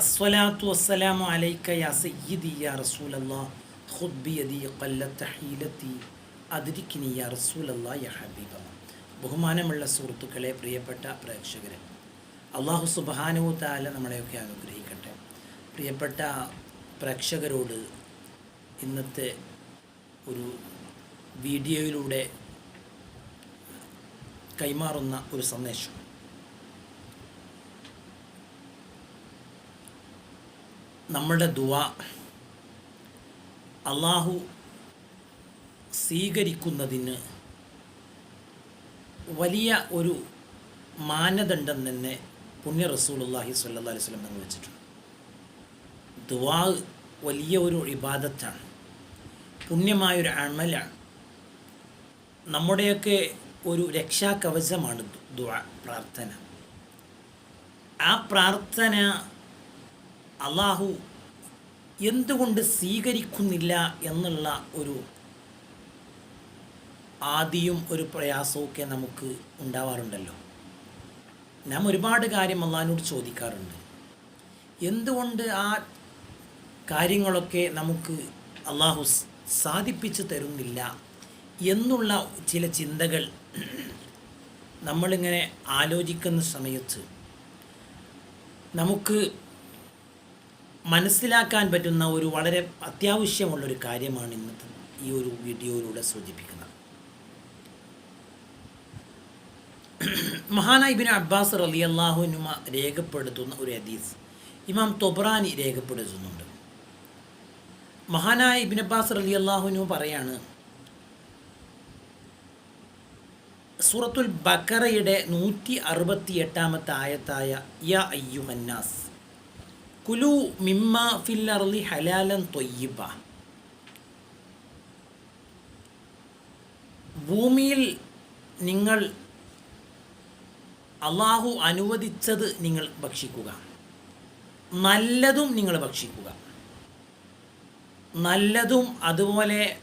അസ്വലാത്തു വസ്സലാമു അലൈക്ക യാ സയ്യിദി യാ റസൂലല്ലാ ഖുദ്ബിയദി കൊല്ലത്ത തഹീലതി അതിരിക്കിനി യാ റസൂലല്ലാ യാ ഹബീബ. ബഹുമാനമുള്ള സുഹൃത്തുക്കളെ പ്രിയപ്പെട്ട പ്രേക്ഷകരെ. അള്ളാഹു സുബാനു താല നമ്മളെയൊക്കെ അനുഗ്രഹിക്കട്ടെ. പ്രിയപ്പെട്ട പ്രേക്ഷകരോട് ഇന്നത്തെ ഒരു വീഡിയോയിലൂടെ കൈമാറുന്ന ഒരു സന്ദേശം. നമ്മുടെ ദുവ അള്ളാഹു സ്വീകരിക്കുന്നതിന് വലിയ ഒരു മാനദണ്ഡം തന്നെ പുണ്യ റസൂലുള്ളാഹി സ്വല്ലല്ലാഹി അലൈഹി സ്വലം തങ്ങൾ വെച്ചിട്ടുണ്ട്. ദുവാ വലിയ ഒരു ഇബാദത്താണ്. പുണ്യമായൊരു അമലാണ്. നമ്മുടെയൊക്കെ ഒരു രക്ഷാകവചമാണ് ദുവാ പ്രാർത്ഥന. ആ പ്രാർത്ഥന അള്ളാഹു എന്തുകൊണ്ട് സ്വീകരിക്കുന്നില്ല എന്നുള്ള ഒരു ആദിയും ഒരു പ്രയാസമൊക്കെ നമുക്ക് ഉണ്ടാവാറുണ്ടല്ലോ. നാം ഒരുപാട് കാര്യം അള്ളാഹിനോട് ചോദിക്കാറുണ്ട്. എന്തുകൊണ്ട് ആ കാര്യങ്ങളൊക്കെ നമുക്ക് അള്ളാഹു സാധിപ്പിച്ചു തരുന്നില്ല എന്നുള്ള ചില ചിന്തകൾ നമ്മളിങ്ങനെ ആലോചിക്കുന്ന സമയത്ത് നമുക്ക് മനസ്സിലാക്കാൻ പറ്റുന്ന ഒരു വളരെ അത്യാവശ്യമുള്ളൊരു കാര്യമാണ് ഇന്നത്തെ ഈ ഒരു വീഡിയോയിലൂടെ സൂചിപ്പിക്കുന്നത്. ഇബിൻ അബ്ബാസ് റലി അള്ളാഹുനുമ രേഖപ്പെടുത്തുന്ന ഒരു ഹദീസ് ഇമാം തൊബ്രാനി രേഖപ്പെടുത്തുന്നുണ്ട്. മഹാനായ ഇബിൻ അബ്ബാസ് റലി അള്ളാഹുനു പറയാണ് സൂറത്തുൽ ബക്കറയുടെ നൂറ്റി അറുപത്തി എട്ടാമത്തെ ആയത്തായ യ അയ്യുഹന്നാസ് കുലു മിമ്മ ഫിൽ ഹലാലൻ തൊയ്യിബ. ഭൂമിയിൽ നിങ്ങൾ അള്ളാഹു അനുവദിച്ചത് നിങ്ങൾ ഭക്ഷിക്കുക. നല്ലതും നിങ്ങൾ ഭക്ഷിക്കുക. നല്ലതും അതുപോലെ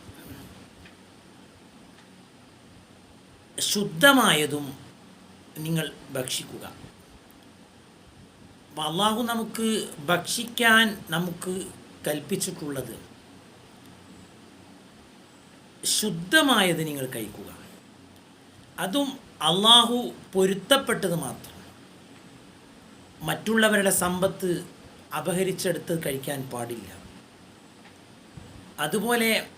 ശുദ്ധമായതും നിങ്ങൾ ഭക്ഷിക്കുക. അള്ളാഹു നമുക്ക് ഭക്ഷിക്കാൻ നമുക്ക് കൽപ്പിച്ചിട്ടുള്ളത് ശുദ്ധമായത് നിങ്ങൾ കഴിക്കുക. അതും അള്ളാഹു പൊരുത്തപ്പെട്ടത് മാത്രം. മറ്റുള്ളവരുടെ സമ്പത്ത് അപഹരിച്ചെടുത്ത് കഴിക്കാൻ പാടില്ല. അതുപോലെ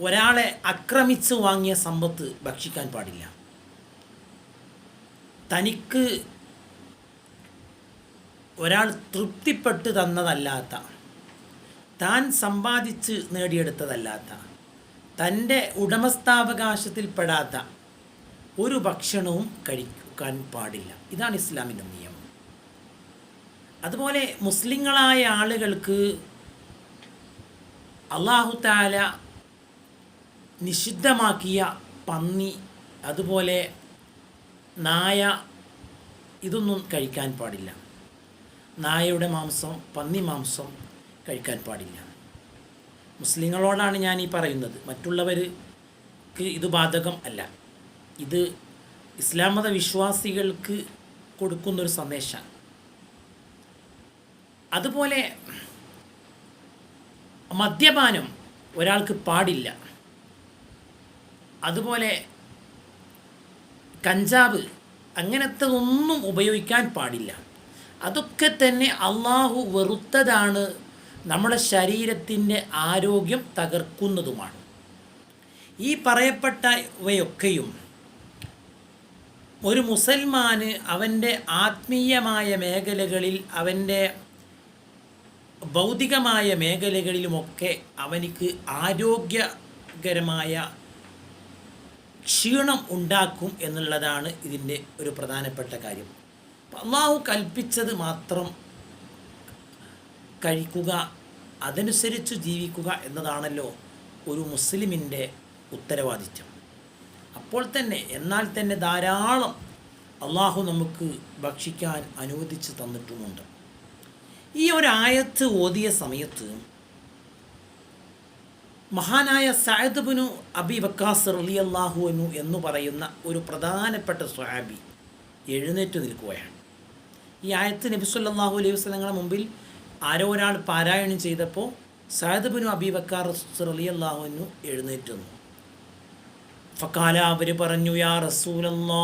ഒരാളെ അക്രമിച്ച് വാങ്ങിയ സമ്പത്ത് ഭക്ഷിക്കാൻ പാടില്ല. തനിക്ക് ഒരാൾ തൃപ്തിപ്പെട്ട് തന്നതല്ലാത്ത താൻ സമ്പാദിച്ച് നേടിയെടുത്തതല്ലാത്ത തന്റെ ഉടമസ്ഥാവകാശത്തിൽപ്പെടാത്ത ഒരു ഭക്ഷണവും കഴിക്കാൻ പാടില്ല. ഇതാണ് ഇസ്ലാമിന്റെ നിയമം. അതുപോലെ മുസ്ലിങ്ങളായ ആളുകൾക്ക് അള്ളാഹുതാല നിഷിദ്ധമാക്കിയ പന്നി അതുപോലെ നായ ഇതൊന്നും കഴിക്കാൻ പാടില്ല. നായയുടെ മാംസം പന്നി മാംസം കഴിക്കാൻ പാടില്ല. മുസ്ലിങ്ങളോടാണ് ഞാൻ ഈ പറയുന്നത്. മറ്റുള്ളവർക്ക് ഇത് ബാധകം അല്ല. ഇത് ഇസ്ലാം മത വിശ്വാസികൾക്ക് കൊടുക്കുന്നൊരു സന്ദേശമാണ്. അതുപോലെ മദ്യപാനം ഒരാൾക്ക് പാടില്ല. അതുപോലെ കഞ്ചാവ് അങ്ങനത്തതൊന്നും ഉപയോഗിക്കാൻ പാടില്ല. അതൊക്കെ തന്നെ അള്ളാഹു വെറുത്തതാണ്. നമ്മുടെ ശരീരത്തിന്റെ ആരോഗ്യം തകർക്കുന്നതുമാണ്. ഈ പറയപ്പെട്ടവയൊക്കെയും ഒരു മുസൽമാന് അവന്റെ ആത്മീയമായ മേഖലകളിൽ അവന്റെ ഭൗതികമായ മേഖലകളിലുമൊക്കെ അവനിക്ക് ആരോഗ്യകരമായ ക്ഷീണം ഉണ്ടാക്കും എന്നുള്ളതാണ് ഇതിന്റെ ഒരു പ്രധാനപ്പെട്ട കാര്യം. അള്ളാഹു കൽപ്പിച്ചത് മാത്രം കഴിക്കുക അതനുസരിച്ച് ജീവിക്കുക എന്നതാണല്ലോ ഒരു മുസ്ലിമിന്റെ ഉത്തരവാദിത്വം. അപ്പോൾ തന്നെ എന്നാൽ തന്നെ ധാരാളം അള്ളാഹു നമുക്ക് ഭക്ഷിക്കാൻ അനുവദിച്ച് തന്നിട്ടുമുണ്ട്. ഈ ഒരായത്ത് ഓതിയ സമയത്ത് മഹാനായ സായദ്ബുനു അബി വക്കാസ് റലി അള്ളാഹുനു എന്ന് പറയുന്ന ഒരു പ്രധാനപ്പെട്ട സ്വഹാബി എഴുന്നേറ്റ് നിൽക്കുകയാണ്. ഈ ആയത്ത് നബി സല്ലല്ലാഹു അലൈഹി വസ്ലങ്ങളുടെ മുമ്പിൽ ആരോ ഒരാൾ പാരായണം ചെയ്തപ്പോൾ സായദ്ബുനു അബി വക്കാർ റലി അള്ളാഹുനു എഴുന്നേറ്റ് വന്നു ഫക്കാല അവർ പറഞ്ഞു യാ റസൂലല്ലാ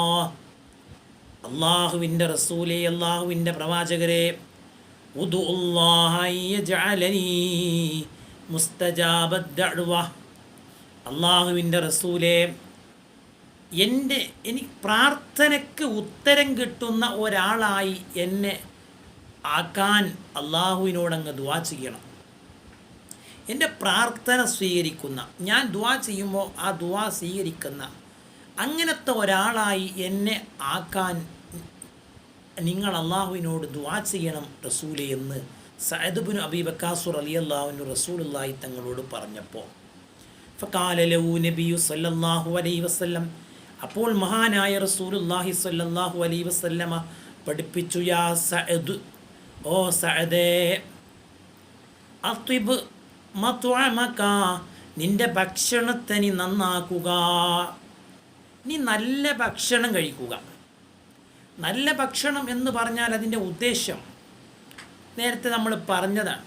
അള്ളാഹുവിന്റെ റസൂലെ അള്ളാഹുവിന്റെ പ്രവാചകരെ അള്ളാഹുവിന്റെ റസൂലെ എന്റെ എനിക്ക് പ്രാർത്ഥനയ്ക്ക് ഉത്തരം കിട്ടുന്ന ഒരാളായി എന്നെ ആക്കാൻ അള്ളാഹുവിനോടങ്ങ് ദുവാ ചെയ്യണം. എന്റെ പ്രാർത്ഥന സ്വീകരിക്കുന്ന ഞാൻ ദുവാ ചെയ്യുമ്പോൾ ആ ദുവാ സ്വീകരിക്കുന്ന അങ്ങനത്തെ ഒരാളായി എന്നെ ആക്കാൻ നിങ്ങൾ അള്ളാഹുവിനോട് ദുവാ ചെയ്യണം റസൂലെ എന്ന് സയദുബിന് അബി ബക്കാസുർ അലി അള്ളാഹുനു റസൂലുള്ളാഹി തങ്ങളോട് പറഞ്ഞപ്പോൾ ഫക്കാലലവു നബിയു സല്ലല്ലാഹു അലൈ വസല്ലം. അപ്പോൾ മഹാനായ റസൂലുല്ലാഹി സല്ലല്ലാഹു അലൈ വസല്ലമ പഠിപ്പിച്ചു യാ സഅദ് ഓ സഅദേ അത്തിബ് മത്വമക നിന്റെ ഭക്ഷണത്തെ നീ നന്നാക്കുക നീ നല്ല ഭക്ഷണം കഴിക്കുക. നല്ല ഭക്ഷണം എന്ന് പറഞ്ഞാൽ അതിന്റെ ഉദ്ദേശം നേരത്തെ നമ്മൾ പറഞ്ഞതാണ്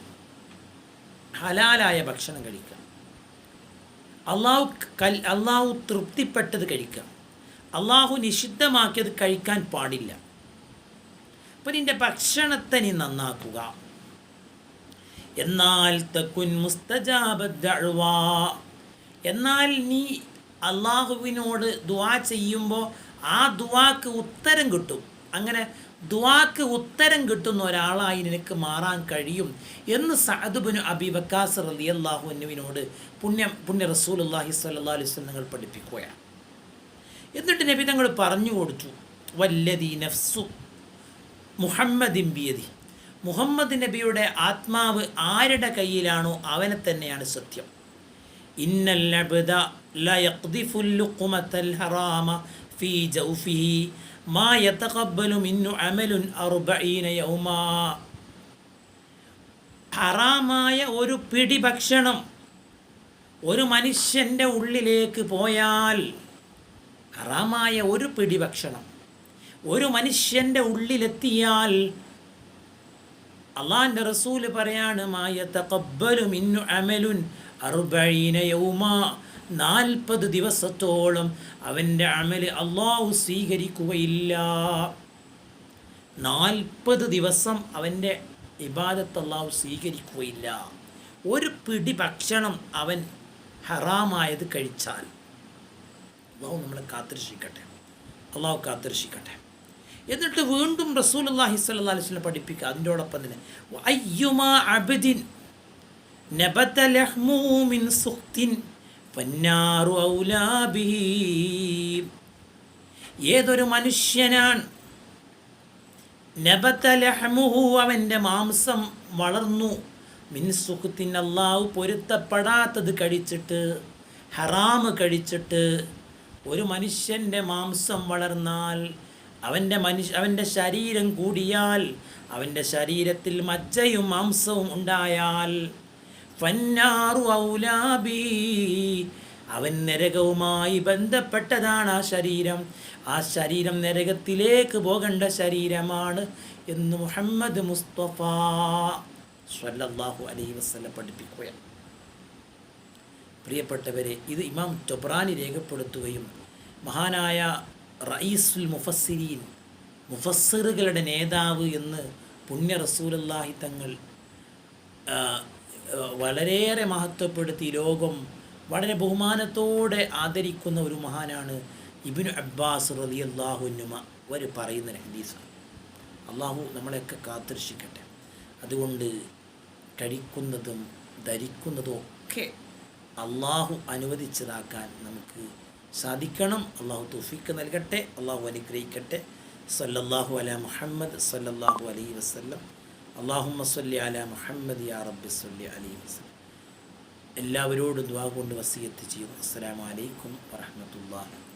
ഹലാലായ ഭക്ഷണം കഴിക്കുക. അള്ളാഹു കൽ അള്ളാഹു തൃപ്തിപ്പെട്ടത് കഴിക്കുക. അള്ളാഹു നിഷിദ്ധമാക്കിയത് കഴിക്കാൻ പാടില്ല. അപ്പം നിന്റെ ഭക്ഷണത്തെ നീ നന്നാക്കുക. എന്നാൽ തക്കുൻ എന്നാൽ നീ അള്ളാഹുവിനോട് ദുവാ ചെയ്യുമ്പോൾ ആ ദുവാക്ക് ഉത്തരം കിട്ടും. അങ്ങനെ ദുവാക്ക് ഉത്തരം കിട്ടുന്ന ഒരാളായി നിനക്ക് മാറാൻ കഴിയും എന്ന് സഅദുബിന് അബി വക്കാസ് റലി അള്ളാഹു എന്നുവിനോട് പുണ്യ പുണ്യ റസൂൽ അള്ളാഹി സ്വല്ലാ നിങ്ങൾ പഠിപ്പിക്കുകയാണ്. എന്നിട്ട് നബി തങ്ങൾ പറഞ്ഞു കൊടുത്തു വല്ലതി നഫ്സു മുഹമ്മദിൻ ബിയതി മുഹമ്മദ് നബിയുടെ ആത്മാവ് ആരുടെ കയ്യിലാണോ അവനെ തന്നെയാണ് സത്യം. ഇന്നൽ ഹറാമ ഫീ ജൗഫിഹി അമലുൻ യൗമാ. ഹറാമായ ഒരു പിടി ഭക്ഷണം ഒരു മനുഷ്യന്റെ ഉള്ളിലേക്ക് പോയാൽ ഹറാമായ ഒരു പിടി ഭക്ഷണം ഒരു മനുഷ്യന്റെ ഉള്ളിലെത്തിയാൽ അള്ളാന്റെ റസൂൽ പറയാണ് മായ തക്കബലു മിന്നു അമലുൻ അറുബീന യൗമ. നാൽപ്പത് ദിവസത്തോളം അവന്റെ അമൽ അള്ളാഹു സ്വീകരിക്കുകയില്ല. നാൽപ്പത് ദിവസം അവന്റെ ഇബാദത്ത് അള്ളാഹു സ്വീകരിക്കുകയില്ല. ഒരു പിടി ഭക്ഷണം അവൻ ഹറാമായത് കഴിച്ചാൽ അള്ളാഹു നമ്മളെ കാത്തിരക്ഷിക്കട്ടെ. അള്ളാഹു കാത്തിരക്ഷിക്കട്ടെ. എന്നിട്ട് വീണ്ടും റസൂൽ അള്ളാഹി സ്വല്ലാ അലൈഹി സ്വലം പഠിപ്പിക്കുക. അതിന്റോടൊപ്പം തന്നെ അയ്യുമാ അബദിൻ നബത ലഹ്മു മിൻ സുഖ്തിൻ ഫന്നാറു ഔലാബി. ഏതൊരു മനുഷ്യനാണ് നബത ലഹ്മുഹു അവന്റെ മാംസം വളർന്നു. മിൻ സുഖത്തിൻ അള്ളാഹു പൊരുത്തപ്പെടാത്തത് കഴിച്ചിട്ട് ഹറാമ് കഴിച്ചിട്ട് ഒരു മനുഷ്യന്റെ മാംസം വളർന്നാൽ അവന്റെ മനുഷ്യ അവന്റെ ശരീരം കൂടിയാൽ അവന്റെ ശരീരത്തിൽ മജ്ജയും മാംസവും ഉണ്ടായാൽ ഔലാബി. അവൻ നരകവുമായി ബന്ധപ്പെട്ടതാണ് ആ ശരീരം. ആ ശരീരം നരകത്തിലേക്ക് പോകേണ്ട ശരീരമാണ് എന്ന് മുഹമ്മദ് മുസ്തഫ സ്വല്ലല്ലാഹു അലൈഹി വസല്ലം പഠിപ്പിക്കുകയാണ്. പ്രിയപ്പെട്ടവരെ ഇത് ഇമാം ടൊബ്രാനി രേഖപ്പെടുത്തുകയും മഹാനായ റയീസുൽ മുഫസ്സിരീൻ മുഫസ്സിറുകളുടെ നേതാവ് എന്ന് പുണ്യ റസൂലല്ലാഹി തങ്ങൾ വളരെയേറെ മഹത്വപ്പെടുത്തി ലോകം വളരെ ബഹുമാനത്തോടെ ആദരിക്കുന്ന ഒരു മഹാനാണ് ഇബിനു അബ്ബാസ് റലി അള്ളാഹുനുമ അവർ പറയുന്ന ഹദീസാണ്. അള്ളാഹു നമ്മളെയൊക്കെ കാത്തിരക്ഷിക്കട്ടെ. അതുകൊണ്ട് കഴിക്കുന്നതും ധരിക്കുന്നതും ഒക്കെ അള്ളാഹു അനുവദിച്ചതാക്കാൻ നമുക്ക് സാധിക്കണം. അള്ളാഹു തുഫിക്ക് നൽകട്ടെ. അള്ളാഹു അനുഗ്രഹിക്കട്ടെ. സല്ലല്ലാഹു അല മുഹമ്മദ് സല്ലല്ലാഹു അലൈ വസല്ലം. അള്ളാഹുമ്മ സല്ലി അല മുഹമ്മദ് യാ റബ്ബി സല്ലി അലി വസ്ലം എല്ലാവരോടും ദ്വാ കൊണ്ട് വസീയത്ത് ചെയ്യുന്നു. അസ്സലാമു അലൈക്കും വറഹ്മത്തുള്ളാഹി വബറകാതുഹു